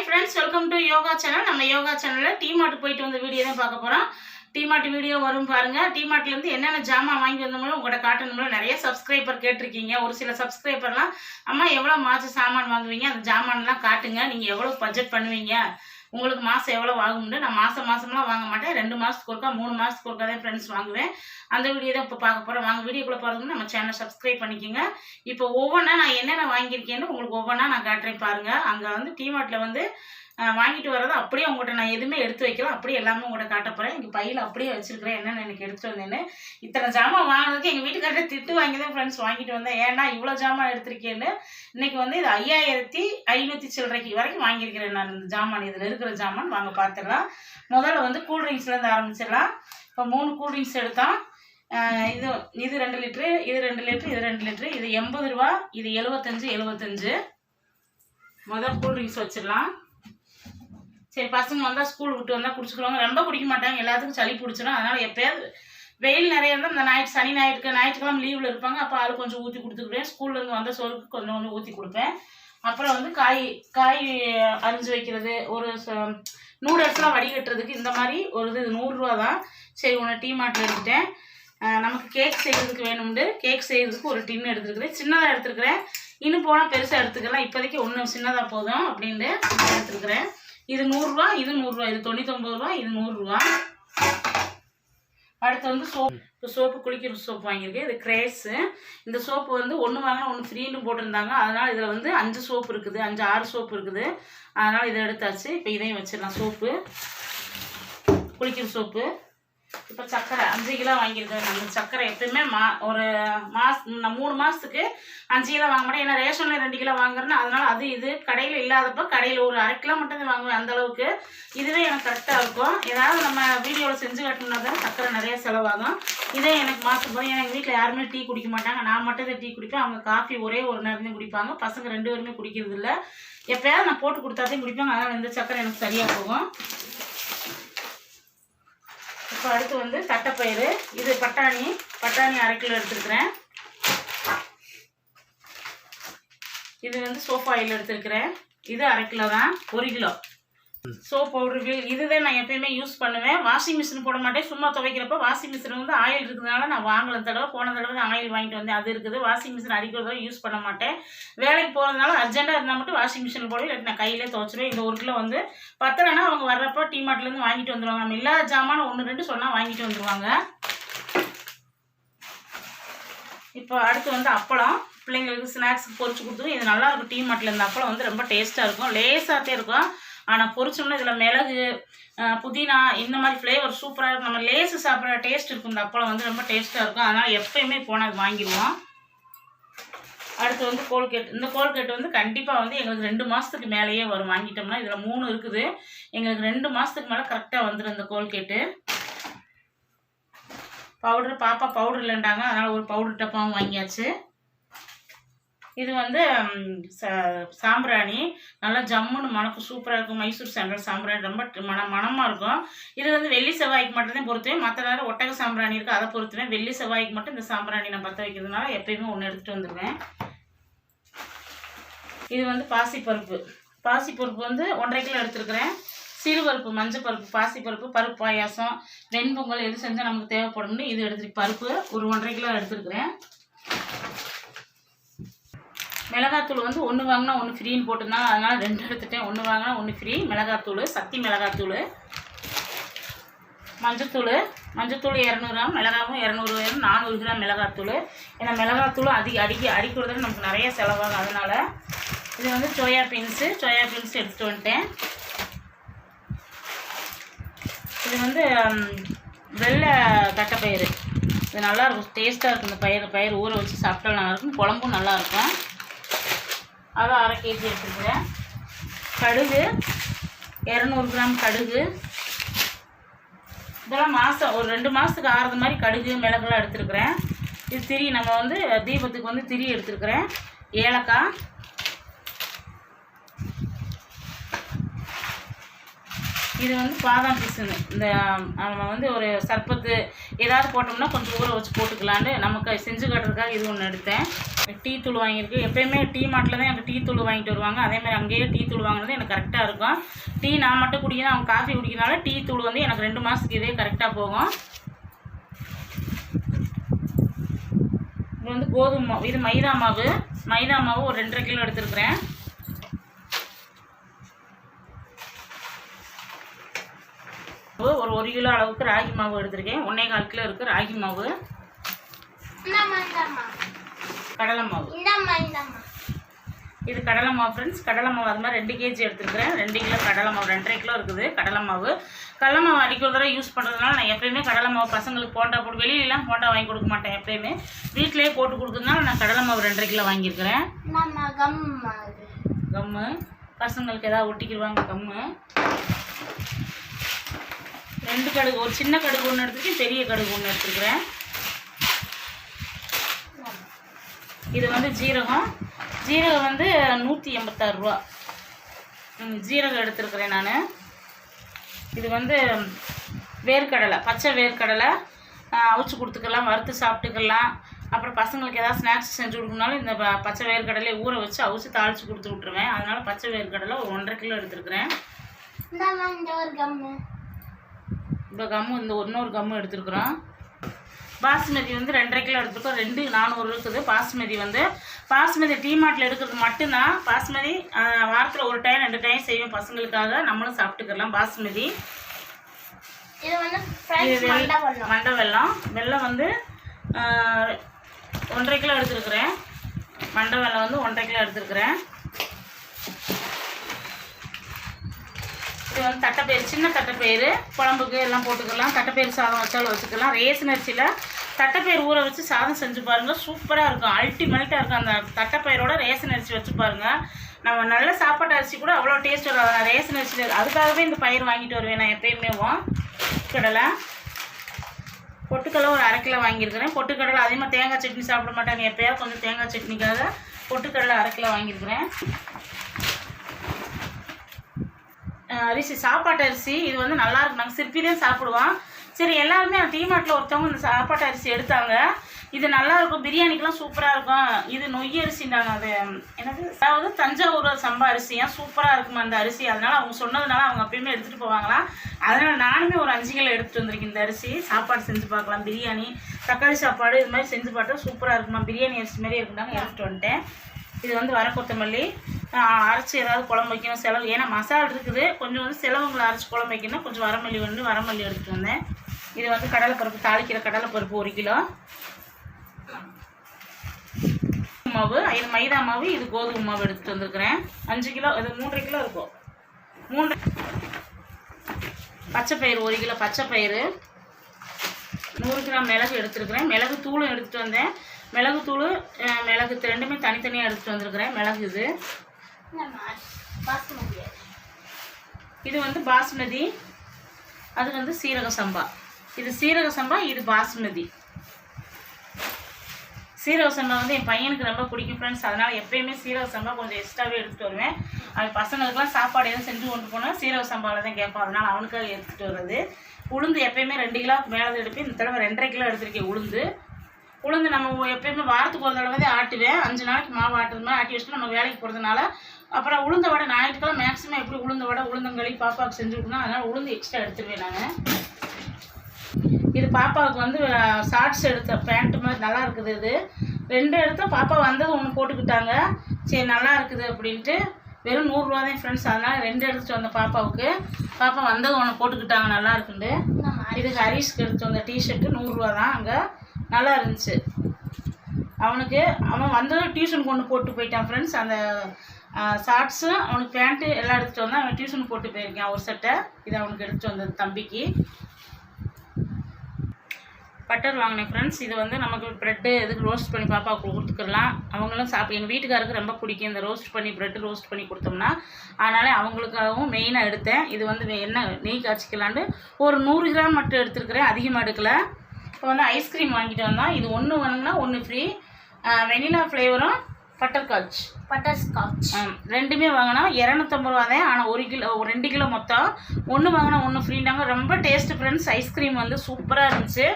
Hi friends welcome to Yoga channel நம்ம யோகா சேனலில் demat போயிட்டு வந்த வீடியோ தான் பார்க்க போகிறோம் டிமார்ட் வீடியோ வரும் பாருங்க. டிமார்ட்லேருந்து என்னென்ன ஜாமான் வாங்கி வந்தோம்னா உங்களோட காட்டணும்ல. நிறைய சப்ஸ்கிரைபர் கேட்டிருக்கீங்க. ஒரு சில சப்ஸ்கிரைபர்லாம் அம்மா எவ்வளோ மாதம் சாமான் வாங்குவீங்க? அந்த ஜாமான்லாம் காட்டுங்க. நீங்கள் எவ்வளோ பட்ஜெட் பண்ணுவீங்க? உங்களுக்கு மாதம் எவ்வளோ வாங்கும்னு நான் மாதம் மாதம்லாம் வாங்க மாட்டேன். ரெண்டு மாதத்துக்கு ஒருக்கா மூணு மாதத்துக்கு ஒருக்கா தான் ஃப்ரெண்ட்ஸ் வாங்குவேன். அந்த வீடியோ தான் இப்போ பார்க்க போகிறோம் வாங்க வீடியோக்குள்ளே போகிறதுக்கு நம்ம சேனல் சப்ஸ்கிரைப் பண்ணிக்கோங்க. இப்போ ஒவ்வொன்றா நான் என்னென்ன வாங்கியிருக்கேன்னு உங்களுக்கு ஒவ்வொன்றா நான் காட்டுறேன் பாருங்கள் அங்கே வந்து டிமார்ட்டில் வந்து வாங்கிட்டு வரதை அப்படியே உங்கள்கிட்ட நான் எதுவுமே எடுத்து வைக்கல. அப்படியே எல்லாமே உங்கள்கிட்ட காட்ட போகிறேன் எங்கள் பையில் அப்படியே வச்சிருக்கிறேன். என்னென்ன எனக்கு எடுத்துட்டு வந்தேன்னு. இத்தனை ஜாமான் வாங்கினதுக்கு எங்கள் வீட்டுக்காரட்ட திட்டு வாங்கி தான் ஃப்ரெண்ட்ஸ் வாங்கிட்டு வந்தேன். ஏன்னா இவ்வளோ ஜாமான் எடுத்திருக்கேன்னு. இன்னைக்கு வந்து இது ஐயாயிரத்தி ஐநூற்றி சில்லறைக்கு வரைக்கும் வாங்கியிருக்கிறேன் நான் இந்த ஜாமான். இதில் இருக்கிற ஜாமான் வாங்க பார்த்துடலாம் முதல்ல வந்து கூல்ட்ரிங்க்ஸ்லேருந்து ஆரம்பிச்சிடலாம். இப்போ மூணு கூல்ட்ரிங்க்ஸ் எடுத்தோம். இது இது ரெண்டு லிட்ரு இது ரெண்டு லிட்ரு இது ரெண்டு லிட்ரு இது எண்பது ரூபா இது எழுபத்தஞ்சு எழுபத்தஞ்சு முதல் கூல்ட்ரிங்க்ஸ் வச்சிடலாம். சரி பசங்க வந்தால் ஸ்கூல் விட்டு வந்தால் குடிச்சுக்கிறவங்க ரொம்ப குடிக்க மாட்டாங்க. எல்லாத்துக்கும் சளி பிடிச்சிடும் அதனால் எப்போயாவது வெயில் நிறைய இருந்தால் இந்த ஞாயிற்று சனி ஞாயிற்றுக்கு ஞாயிற்றுக்கிழமை லீவில் இருப்பாங்க. அப்போ ஆள் கொஞ்சம் ஊற்றி கொடுத்துக்கிடுவேன் ஸ்கூல்லேருந்து வந்த சோறுக்கு கொஞ்சம் கொஞ்சம் ஊற்றி கொடுப்பேன். அப்புறம் வந்து காய் காய் அரிஞ்சு வைக்கிறது. ஒரு ச- நூடுல்ஸ்லாம் வடிகட்டுறதுக்கு இந்த மாதிரி ஒரு இது நூறுரூவா தான். சரி உன்னை டீ மாட்டில் எடுத்துட்டேன். நமக்கு கேக் செய்கிறதுக்கு வேணும்னு கேக் செய்கிறதுக்கு ஒரு டின் எடுத்துருக்குறேன். சின்னதாக எடுத்துருக்குறேன். இன்னும் போனால் பெருசாக எடுத்துக்கலாம். இப்போதைக்கு ஒன்று சின்னதாக போதும் அப்படின்ட்டு எடுத்துருக்குறேன். இது நூறுரூவா இது நூறுரூவா இது தொண்ணூத்தொம்பது ரூபா இது நூறுரூவா. அடுத்து வந்து சோப் இப்போ சோப்பு குளிக்கிற சோப்பு வாங்கியிருக்கேன். இது கிரேஸு. இந்த சோப்பு வந்து ஒன்று வாங்கினா ஒன்று ஃப்ரீன்னு போட்டிருந்தாங்க. அதனால் இதில் வந்து அஞ்சு சோப்பு இருக்குது. அஞ்சு ஆறு சோப்பு இருக்குது. அதனால் இதை எடுத்தாச்சு. இப்போ இதையும் வச்சிடலாம். சோப்பு. குளிக்கிற சோப்பு. இப்போ சர்க்கரை அஞ்சு கிலோ வாங்கியிருக்கேன். நாங்கள் சர்க்கரை எப்பயுமே மா ஒரு மாஸ் நான் மூணு மாதத்துக்கு அஞ்சு கிலோ வாங்க மாட்டேன். ஏன்னா ரேஷனில் ரெண்டு கிலோ வாங்குறேன்னா அதனால் அது இது கடையில் இல்லாதப்போ கடையில் ஒரு அரை கிலோ மட்டும் தான் வாங்குவேன். அந்த அளவுக்கு இதுவே எனக்கு கரெக்டாக இருக்கும். ஏதாவது நம்ம வீடியோவில் செஞ்சு காட்டினா தான் சர்க்கரை நிறைய செலவாகும். இதே எனக்கு மாதம் போய் எங்கள் வீட்டில் யாருமே டீ குடிக்க மாட்டாங்க. நான் மட்டும் தான் டீ குடிப்பேன். அவங்க காஃபி ஒரே ஒரு நேரம் தான் குடிப்பாங்க. பசங்க ரெண்டு பேருமே குடிக்கிறது இல்லை எப்போயாவது நான் போட்டு கொடுத்தாதான் குடிப்பாங்க. அதனால் இந்த சர்க்கரை எனக்கு சரியாக போகும். இப்போ அடுத்து வந்து தட்டைப்பயிறு. இது பட்டாணி. பட்டாணி அரை கிலோ எடுத்துருக்குறேன். இது வந்து சோஃபாயில் ஆயில் இது அரை கிலோ தான். ஒரு கிலோ. சோப் பவுடர் வில் இதுதான் நான் எப்பயுமே யூஸ் பண்ணுவேன். வாஷிங் மிஷின் போட மாட்டேன். சும்மா துவைக்கிறப்ப வாஷிங் மிஷின் வந்து ஆயில் இருக்கிறதுனால நான் வாங்கல தடவை போன தடவை தான் ஆயில் வாங்கிட்டு வந்தேன். அது இருக்குது. வாஷிங் மிஷின் அடிக்கிற தடவை யூஸ் பண்ண மாட்டேன். வேலைக்கு போகிறதுனால அர்ஜென்ட்டாக இருந்தால் மட்டும் வாஷிங் மிஷின் போடுவேன். இல்லாட்டி நான் கையிலே துவைச்சிருவேன். இந்த ஒரு கிலோ வந்து பத்தலைன்னா அவங்க வர்றப்போ டீ மார்ட்லேருந்து வாங்கிட்டு வந்துடுவாங்க நம்ம இல்லாத ஜாமான் ஒன்று ரெண்டு சொன்னால் வாங்கிட்டு வந்துடுவாங்க இப்போ அடுத்து வந்து அப்பளம். பிள்ளைங்களுக்கு ஸ்நாக்ஸ் பொரிச்சு கொடுத்து இது நல்லா இருக்கும். டீ மாட்டில் இருந்த அப்பளம் வந்து ரொம்ப டேஸ்ட்டாக இருக்கும். லேசாகத்தே இருக்கும். ஆனால் பொரிச்சோம்னா இதில் மிளகு புதினா இந்த மாதிரி ஃப்ளேவர் சூப்பராக இருக்கும். நம்ம லேசு சாப்பிட்ற டேஸ்ட் இருக்கும். இந்த அப்பளம் வந்து ரொம்ப டேஸ்ட்டாக இருக்கும். அதனால் எப்பயுமே போனால் அது வாங்கிடுவோம். அடுத்து வந்து கோல்கேட். இந்த கோல்கேட் வந்து கண்டிப்பாக வந்து எங்களுக்கு ரெண்டு மாதத்துக்கு மேலேயே வரும். வாங்கிட்டோம்னா இதில் மூணு இருக்குது. எங்களுக்கு ரெண்டு மாதத்துக்கு மேலே கரெக்டாக வந்துடும் இந்த கோல்கேட்டு. பவுடர் பாப்பா பவுடர் இல்லைண்டாங்க அதனால் ஒரு பவுடர் டப்பாவும் வாங்கியாச்சு. இது வந்து ச- சாம்பிராணி. நல்லா ஜம்முன்னு மணக்கு சூப்பராக இருக்கும். மைசூர் சாம்பிராணி சாம்பிராணி ரொம்ப மன மணமாக இருக்கும். இது வந்து வெள்ளி செவ்வாய்க்கு மட்டும்தான் பொறுத்துவேன் மற்ற நேரம் ஒட்டக சாம்பிராணி இருக்குது அதை பொறுத்துவேன் வெள்ளி செவ்வாய்க்கு மட்டும் இந்த சாம்பிராணி நான் பற்ற வைக்கிறதுனால எப்பயுமே ஒன்று எடுத்துகிட்டு வந்துடுவேன் இது வந்து பாசிப்பருப்பு. பாசிப்பருப்பு வந்து ஒன்றரை கிலோ எடுத்துருக்கிறேன். சிறுபருப்பு மஞ்சள் பருப்பு பாசிப்பருப்பு பருப்பு பாயாசம் வெண்பொங்கல் எது செஞ்சால் நமக்கு தேவைப்படும்னு இது எடுத்து பருப்பு ஒரு ஒன்றரை கிலோ எடுத்துருக்கிறேன். மிளகாத்தூள் வந்து ஒன்று வாங்கினா ஒன்று ஃப்ரீன்னு போட்டிருந்தாங்க. அதனால் ரெண்டு எடுத்துட்டேன். ஒன்று வாங்கினா ஒன்று ஃப்ரீ மிளகாத்தூள் சக்தி மிளகாத்தூள். மஞ்சத்தூள் மஞ்சத்தூள் இரநூறு கிராம் மிளகாவும் இரநூறு கிராம் நானூறு கிராம் மிளகாத்தூள். ஏன்னா மிளகாத்தூள் அதிக அடிக்க அடிக்கிறதுல நமக்கு நிறைய செலவாகும். அதனால் இது வந்து சோயா பீன்ஸு சோயா பீன்ஸ் எடுத்துகிட்டு வந்துட்டேன். இது வந்து வெள்ளை தட்டைப்பயிறு. இது நல்லாயிருக்கும் டேஸ்ட்டாக இருக்கும். இந்த பயிர் பயிர் ஊற வச்சு சாப்பிட்டா நல்லாயிருக்கும் குழம்பும் நல்லா இருக்கும். அதை அரை கேஜி எடுத்துக்கிறேன். கடுகு இரநூறு கிராம் கடுகு. இதெல்லாம் மாதம் ஒரு ரெண்டு மாதத்துக்கு ஆறுது மாதிரி கடுகு மிளகுலாம் எடுத்துருக்குறேன். இது திரி நம்ம வந்து தீபத்துக்கு வந்து திரி எடுத்துருக்குறேன். ஏலக்காய். இது வந்து பாதாம் பிசுனு. இந்த நம்ம வந்து ஒரு சர்பத்து ஏதாவது போட்டோம்னா கொஞ்சம் ஊற வச்சு போட்டுக்கலான்னு நமக்கு செஞ்சு கட்டுறதுக்காக இது ஒன்று எடுத்தேன். டீ தூள் வாங்கியிருக்கு. எப்பயுமே டீ மாட்டில் தான் எனக்கு டீ தூள் வாங்கிட்டு வருவாங்க. அதேமாதிரி அங்கேயே டீ தூள் வாங்குறது எனக்கு கரெக்டாக இருக்கும். டீ நான் மட்டும் குடிக்கணும் அவங்க காஃபி குடிக்கிறனால டீ தூள் வந்து எனக்கு ரெண்டு மாதத்துக்கு இதே கரெக்டாக போகும். இது வந்து கோதுமை மாவு. இது மைதா மாவு. மைதா மாவு ஒரு ரெண்டரை கிலோ எடுத்துருக்குறேன். ஒரு ஒரு கிலோ அளவுக்கு ராகி மாவு எடுத்திருக்கேன். ஒன்றே கால் கிலோ இருக்குது ராகி மாவு. கடலை மாவு. இது கடலை மாவு ஃப்ரெண்ட்ஸ் கடலை மாவு அது மாதிரி ரெண்டு கேஜி எடுத்துருக்கிறேன். ரெண்டு கிலோ கடலை மாவு ரெண்டரை கிலோ இருக்குது கடலை மாவு. கடலை மாவு அடிக்க ஒரு தடவை யூஸ் பண்ணுறதுனால நான் எப்பயுமே கடலை மாவு பசங்களுக்கு போண்டா போட்டு வெளியிலலாம் போண்டா வாங்கி கொடுக்க மாட்டேன் எப்பயுமே. வீட்டிலேயே போட்டு கொடுக்குறதுனால நான் கடலை மாவு ரெண்டரை கிலோ வாங்கியிருக்கிறேன். கம்மா. கம்மு. பசங்களுக்கு ஏதாவது ஒட்டிக்கிடுவாங்க கம்மு. ரெண்டு கடுகு ஒரு சின்ன கடுகு ஒன்று எடுத்துருக்கேன் பெரிய கடுகு ஒன்று எடுத்துருக்குறேன். இது வந்து ஜீரகம். ஜீரகம் வந்து நூற்றி எண்பத்தாறு ரூபா. ஜீரகம் எடுத்துருக்குறேன் நான். இது வந்து வேர்க்கடலை பச்சை வேர்க்கடலை அவிச்சு கொடுத்துக்கலாம் வறுத்து சாப்பிட்டுக்கலாம். அப்புறம் பசங்களுக்கு ஏதாவது ஸ்நாக்ஸ் செஞ்சு கொடுக்கணுனாலும் இந்த பச்சை வேர்க்கடலை ஊற வச்சு அவிச்சு தாளித்து கொடுத்து விட்ருவேன் அதனால் பச்சை வேர்க்கடலை ஒரு ஒன்றரை கிலோ எடுத்துருக்குறேன் இந்தாம்மா இந்த ஒரு கம்மு இப்போ கம்மு இந்த இன்னொரு கம்மு எடுத்துருக்குறோம். பாஸ்மதி வந்து ரெண்டரை கிலோ எடுத்துருக்கோம். ரெண்டு நானூறு இருக்குது. பாஸ்மதி வந்து பாஸ்மதி டீ மார்ட்டில் எடுக்கிறது மட்டும்தான். பாஸ்மதி வாரத்தில் ஒரு டைம் ரெண்டு டைம் செய்வேன் பசங்களுக்காக. நம்மளும் சாப்பிட்டுக்கலாம் பாஸ்மதி இது வந்து மண்டை வெல்லம். வெல்லம். வந்து ஒன்றரை கிலோ எடுத்துருக்குறேன். மண்டை வெல்லம் வந்து ஒன்றரை கிலோ எடுத்துருக்குறேன். இது வந்து தட்டைப்பயிறு சின்ன தட்டைப்பயிறு குழம்புக்கு எல்லாம் போட்டுக்கலாம். தட்டைப்பயிறு சாதம் வச்சாலும் வச்சுக்கலாம். ரேஷன் அரிசியில் தட்டைப்பயிறு ஊற வச்சு சாதம் செஞ்சு பாருங்கள் சூப்பராக இருக்கும். அல்டிமேட்டாக இருக்கும். அந்த தட்டைப்பயிரோட ரேஷன் அரிசி வச்சு பாருங்கள் நம்ம நல்ல சாப்பாட்டு அரிசி கூட அவ்வளோ டேஸ்ட் வராது. நான் ரேஷன் அரிசியில் அதுக்காகவே இந்த பயிர் வாங்கிட்டு வருவேன் நான் எப்பயுமேவும் கடலை. பொட்டுக்கடலை ஒரு அரை கிலோ வாங்கியிருக்கிறேன். பொட்டுக்கடலை அதிகமாக தேங்காய் சட்னி சாப்பிட மாட்டாங்க. எப்போயாவது கொஞ்சம் தேங்காய் சட்னிக்காக பொட்டுக்கடலை அரை கிலோ வாங்கியிருக்கிறேன். அரிசி சாப்பாட்டு அரிசி இது வந்து நல்லா இருக்கும் நாங்கள் சிற்பி தான் சாப்பிடுவோம். சரி எல்லாருமே டீ மார்ட்டில் ஒருத்தவங்க இந்த சாப்பாட்டு அரிசி எடுத்தாங்க. இது நல்லா இருக்கும். பிரியாணிக்கெலாம் சூப்பராக இருக்கும். இது நொய் அரிசின்றாங்க. அது என்னது? அதாவது தஞ்சாவூர் சம்பா அரிசியா சூப்பராக இருக்கும் அந்த அரிசி? அதனால அவங்க சொன்னதுனால அவங்க அப்பயுமே எடுத்துகிட்டு போவாங்களாம் அதனால் நானுமே ஒரு அஞ்சு கிலோ எடுத்துகிட்டு வந்திருக்கேன் இந்த அரிசி. சாப்பாடு செஞ்சு பார்க்கலாம். பிரியாணி தக்காளி சாப்பாடு இது மாதிரி செஞ்சு பார்த்தா சூப்பராக இருக்குமா? பிரியாணி அரிசி மாதிரி இருக்குனாங்க எடுத்துகிட்டு வந்துட்டேன். இது வந்து வர கொத்தமல்லி அரைச்சி ஏதாவது குழம்பு வைக்கணும் செலவு. ஏன்னா மசாலா இருக்குது. கொஞ்சம் வந்து செலவுங்களை அரைச்சி குழம்பு வைக்கணும் கொஞ்சம் வரமல்லி வந்து வரமல்லி எடுத்துகிட்டு வந்தேன். இது வந்து கடலைப்பருப்பு தாளிக்கிற கடலைப்பருப்பு ஒரு கிலோ. மாவு இது மைதா மாவு இது கோதுமை மாவு எடுத்துகிட்டு வந்திருக்கிறேன். அஞ்சு கிலோ இது மூன்றரை கிலோ இருக்கும். மூன்று பச்சை பயிறு ஒரு கிலோ பச்சை பயிறு. நூறு கிராம் மிளகு எடுத்துருக்கிறேன். மிளகு தூளும் எடுத்துகிட்டு வந்தேன். மிளகுத்தூள் மிளகு த- ரெண்டுமே தனித்தனியாக எடுத்துகிட்டு வந்திருக்கிறேன். மிளகு இது. பாஸ்மதி இது வந்து பாஸ்மதி அது வந்து சீரக சம்பா. இது சீரக சம்பா இது பாஸ்மதி சீரக சம்பா வந்து என் பையனுக்கு ரொம்ப பிடிக்கும் ஃப்ரெண்ட்ஸ் அதனால் எப்பயுமே சீரக சம்பா கொஞ்சம் எக்ஸ்ட்ராவே எடுத்துகிட்டு வருவேன். அது பசங்களுக்குலாம் சாப்பாடு எதுவும் செஞ்சு கொண்டு போனால் சீரக சம்பாவில் தான் கேட்பான். அதனால் அவனுக்காக எடுத்துகிட்டு வர்றது. உளுந்து எப்பயுமே ரெண்டு கிலோ மேலே எடுப்பேன். இந்த தடவை ரெண்டரை கிலோ எடுத்திருக்கேன் உளுந்து. உளுந்து நம்ம எப்பயுமே வாரத்துக்கு ஒரு தடவை தான் ஆட்டுவேன். அஞ்சு நாளைக்கு மாவு ஆட்டுறது மாதிரி ஆட்டி வச்சுட்டு நம்ம வேலைக்கு போகிறதுனால அப்புறம் உளுந்த வடை ஞாயிற்றுக்கெல்லாம் மேக்ஸிமம் எப்படி உளுந்த வடை உளுந்தங்களி பாப்பாவுக்கு செஞ்சு கொடுக்கணும் அதனால் உளுந்து எக்ஸ்ட்ரா எடுத்துருவேன் நான். இது பாப்பாவுக்கு வந்து ஷார்ட்ஸ் எடுத்த பேண்ட்டு மாதிரி நல்லா இருக்குது இது. ரெண்டு எடுத்து பாப்பா வந்தது ஒன்று போட்டுக்கிட்டாங்க. சரி நல்லா இருக்குது அப்படின்ட்டு. வெறும் நூறுரூவா தான் ஃப்ரெண்ட்ஸ் அதனால் ரெண்டு எடுத்துகிட்டு வந்த பாப்பாவுக்கு. பாப்பா வந்தது ஒன்று போட்டுக்கிட்டாங்க நல்லா இருக்குண்டு இதுக்கு இது ஹரிஷ்க்கு எடுத்து வந்த டிஷர்ட்டு நூறுரூவா தான் அங்கே. நல்லா இருந்துச்சு அவனுக்கு அவன் வந்ததும் டியூஷன் கொண்டு போட்டு போயிட்டான் ஃப்ரெண்ட்ஸ் அந்த ஷார்ட்ஸு அவனுக்கு பேண்ட்டு எல்லாம் எடுத்துகிட்டு வந்தான். அவன் டியூஷன் போட்டு போயிருக்கான். ஒரு சட்டை இது அவனுக்கு எடுத்துகிட்டு வந்தது தம்பிக்கு. பட்டர் வாங்கினேன் ஃப்ரெண்ட்ஸ் இது வந்து நமக்கு ப்ரெட்டு எதுக்கு ரோஸ்ட் பண்ணி பாப்பாவுக்கு கொடுத்துக்கலாம். அவங்களும் சாப்பிட்டு எங்கள் வீட்டுக்காருக்கு ரொம்ப பிடிக்கும். இந்த ரோஸ்ட் பண்ணி ப்ரெட்டு ரோஸ்ட் பண்ணி கொடுத்தோம்னா. அதனால் அவங்களுக்காகவும் மெயினாக எடுத்தேன். இது வந்து என்ன நெய் காய்ச்சிக்கலான்ட்டு ஒரு நூறு கிராம் மட்டும் எடுத்துருக்கிறேன். அதிகமாக எடுக்கலை. இப்போ வந்து ஐஸ்கிரீம் வாங்கிட்டு வந்தோம் இது ஒன்று வாங்கினா ஒன்று ஃப்ரீ வெனிலா ஃப்ளேவரும் பட்டர்காட்ச் பட்டர் ஸ்காட்ச் ஆம், ரெண்டுமே வாங்கினா இரநூத்தம்பது ரூபா தான் ஆனால் ஒரு கிலோ ஒரு ரெண்டு கிலோ மொத்தம். ஒன்று வாங்கினா ஒன்று ஃப்ரீண்டாங்க ரொம்ப டேஸ்ட் ஃப்ரெண்ட்ஸ் ஐஸ்கிரீம் வந்து சூப்பராக இருந்துச்சு.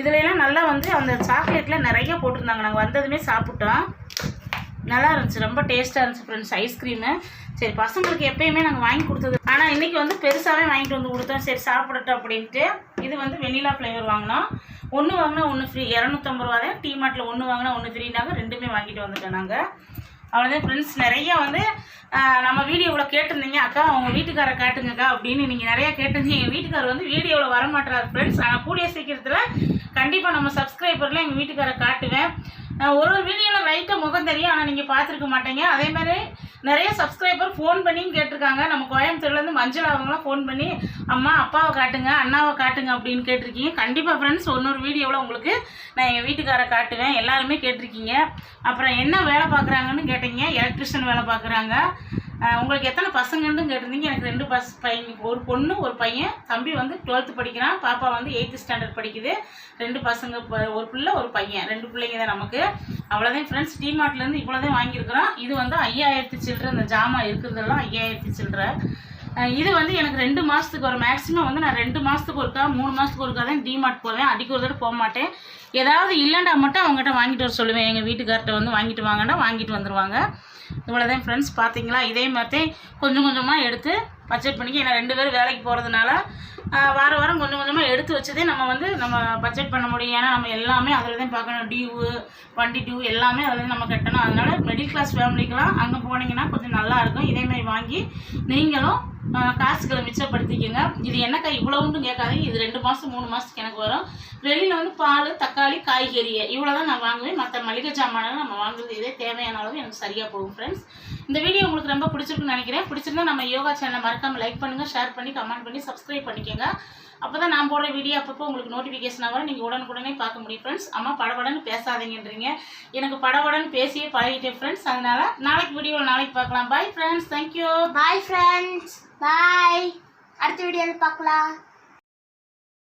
இதுல எல்லாம் நல்லா வந்து அந்த சாக்லேட்டில் நிறைய போட்டிருந்தாங்க. நாங்கள் வந்ததுமே சாப்பிட்டோம். நல்லா இருந்துச்சு ரொம்ப டேஸ்ட்டாக இருந்துச்சு ஃப்ரெண்ட்ஸ் ஐஸ்கிரீமு சரி பசங்களுக்கு எப்பயுமே நாங்கள் வாங்கி கொடுத்தது. ஆனால் இன்றைக்கி வந்து பெருசாகவே வாங்கிட்டு வந்து கொடுத்தோம். சரி சாப்பிடட்டும் அப்படின்ட்டு. இது வந்து வெனிலா ஃப்ளேவர் வாங்கினோம். ஒன்று வாங்கினா ஒன்று ஃப்ரீ இரநூத்தம்பது ரூபா தான். டீ மார்ட்ல ஒன்று வாங்கினா ஒன்று ஃப்ரீனாக ரெண்டுமே வாங்கிட்டு வந்துட்டோம் நாங்கள் அவ்வளோதான் ஃப்ரெண்ட்ஸ் நிறைய வந்து நம்ம வீடியோவில் கேட்டிருந்தீங்க. அக்கா அவங்க வீட்டுக்காரை காட்டுங்கக்கா அப்படின்னு நீங்கள் நிறையா கேட்டிருந்தீங்க. எங்கள் வீட்டுக்காரர் வந்து வீடியோவில் வரமாட்டார் ஃப்ரெண்ட்ஸ் ஆனால் கூடிய சீக்கிரத்தில் கண்டிப்பாக நம்ம சப்ஸ்கிரைபரில் எங்கள் வீட்டுக்காரை காட்டுவேன். ஒரு ஒரு வீடியோவில் லைட்டாக முகம் தெரியும் ஆனால் நீங்கள் பார்த்துருக்க மாட்டீங்க. அதே மாதிரி நிறைய சப்ஸ்கிரைபர் ஃபோன் பண்ணியும் கேட்டிருக்காங்க. நம்ம கோயம்புத்தூர்லேருந்து மஞ்சள் அவங்களாம் ஃபோன் பண்ணி அம்மா அப்பாவை காட்டுங்க அண்ணாவை காட்டுங்க அப்படின்னு கேட்டிருக்கீங்க. கண்டிப்பாக ஃப்ரெண்ட்ஸ் இன்னொரு வீடியோவில் உங்களுக்கு நான் எங்கள் வீட்டுக்காரை காட்டுவேன். எல்லாருமே கேட்டிருக்கீங்க. அப்புறம் என்ன வேலை பார்க்குறாங்கன்னு கேட்டீங்க. எலக்ட்ரிஷியன் வேலை பார்க்குறாங்க. உங்களுக்கு எத்தனை பசங்கன்னு கேட்டிருந்தீங்க. எனக்கு ரெண்டு பஸ் பையன் ஒரு பொண்ணு ஒரு பையன். தம்பி வந்து டுவெல்த்து படிக்கிறான். பாப்பா வந்து எயித்து ஸ்டாண்டர்ட் படிக்குது. ரெண்டு பசங்க ஒரு பிள்ளை ஒரு பையன். ரெண்டு பிள்ளைங்க தான் நமக்கு. அவ்வளோதான் ஃப்ரெண்ட்ஸ் டிமார்ட்லேருந்து இவ்வளோதான் வாங்கியிருக்கிறோம். இது வந்து ஐயாயிரத்தி சில்லற இந்த ஜாமான் இருக்கிறதெல்லாம் ஐயாயிரத்தி சில்லற. இது வந்து எனக்கு ரெண்டு மாதத்துக்கு ஒரு மேக்ஸிமம் வந்து நான் ரெண்டு மாதத்துக்கு ஒருக்கா மூணு மாதத்துக்கு ஒருக்கா தான் டிமார்ட் போவேன். அடிக்க ஒரு தடவை போக மாட்டேன். ஏதாவது இல்லைண்டா மட்டும் அவங்ககிட்ட வாங்கிட்டு வர சொல்லுவேன். எங்கள் வீட்டுக்கார்ட்ட வந்து வாங்கிட்டு வாங்கன்னா வாங்கிட்டு வந்துடுவாங்க இவ்வளோதான் ஃப்ரெண்ட்ஸ் பார்த்தீங்களா? இதே மாதிரி கொஞ்சம் கொஞ்சமாக எடுத்து பட்ஜெட் பண்ணிக்க. ஏன்னா ரெண்டு பேரும் வேலைக்கு போகிறதுனால வாரம் வாரம் கொஞ்சம் கொஞ்சமாக எடுத்து வச்சதே நம்ம வந்து நம்ம பட்ஜெட் பண்ண முடியும். ஏன்னா நம்ம எல்லாமே அதில் தான் பார்க்கணும் டியூவு வண்டி டியூ எல்லாமே அதில் நம்ம கட்டணும். அதனால மிடில் கிளாஸ் ஃபேமிலிக்கெலாம் அங்கே போனீங்கன்னா கொஞ்சம் நல்லாயிருக்கும் இதேமாதிரி இதே மாதிரி வாங்கி நீங்களும் காசுகளை மிச்சப்படுத்திக்கோங்க. இது என்னக்கா இவ்வளவுன்னு கேட்காதீங்க. இது ரெண்டு மாதம் மூணு மாதத்துக்கு எனக்கு வரும். வெளியில் வந்து பால் தக்காளி காய்கறி இவ்வளோ தான் நான் வாங்குவேன். மற்ற மளிகை சாமானெல்லாம் நம்ம வாங்குறது இதே தேவையான அளவு எனக்கு சரியாக போகும் ஃப்ரெண்ட்ஸ் இந்த வீடியோ உங்களுக்கு ரொம்ப பிடிச்சிருக்குன்னு நினைக்கிறேன். பிடிச்சிருந்தா நம்ம யோகா சேனலை மறக்காமல் லைக் பண்ணுங்கள் ஷேர் பண்ணி கமெண்ட் பண்ணி சப்ஸ்கிரைப் பண்ணிக்கோங்க. அப்போ தான் நான் போடுற வீடியோ அப்பப்போ உங்களுக்கு நோட்டிஃபிகேஷன் வரும். நீங்கள் உடனுக்குடனே பார்க்க முடியும் ஃப்ரெண்ட்ஸ் அம்மா படபடன்னு பேசாதீங்கன்றீங்க. எனக்கு படபடன்னு பேசியே பழகிட்டேன் ஃப்ரெண்ட்ஸ் அதனால நாளைக்கு வீடியோவில் நாளைக்கு பார்க்கலாம். Bye friends thank you bye friends bye அடுத்த வீடியோவில் பார்க்கலாம்.